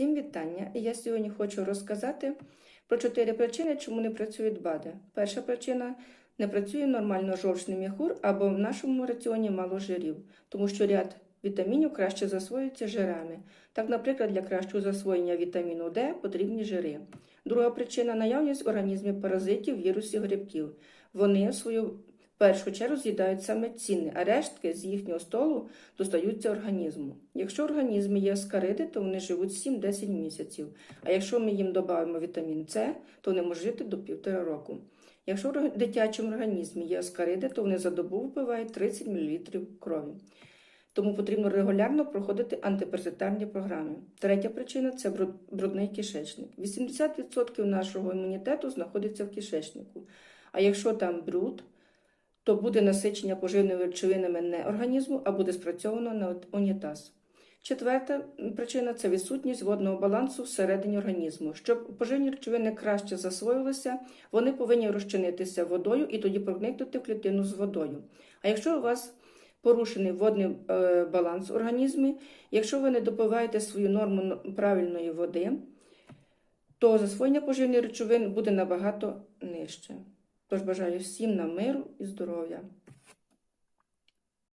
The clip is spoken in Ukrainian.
Всім вітання! Я сьогодні хочу розказати про чотири причини, чому не працюють БАДи. Перша причина не працює нормально жовчний міхур або в нашому раціоні мало жирів, тому що ряд вітамінів краще засвоюється жирами. Так, наприклад, для кращого засвоєння вітаміну Д потрібні жири. Друга причина наявність в організмі паразитів, вірусів, грибків. Вони в свою першу чергу з'їдають саме цінне, а рештки з їхнього столу достаються організму. Якщо в організмі є аскариди, то вони живуть 7-10 місяців. А якщо ми їм додамо вітамін С, то вони можуть жити до півтора року. Якщо в дитячому організмі є аскариди, то вони за добу вбивають 30 мл крові. Тому потрібно регулярно проходити антипаразитарні програми. Третя причина це брудний кишечник. 80% нашого імунітету знаходиться в кишечнику. А якщо там бруд, то буде насичення поживними речовинами не організму, а буде спрацьовано на унітаз. Четверта причина це відсутність водного балансу всередині організму. Щоб поживні речовини краще засвоїлися, вони повинні розчинитися водою і тоді проникнути в клітину з водою. А якщо у вас порушений водний е, баланс в організмі, якщо ви не допиваєте свою норму правильної води, то засвоєння поживних речовин буде набагато нижче. Тож бажаю всім нам миру і здоров'я.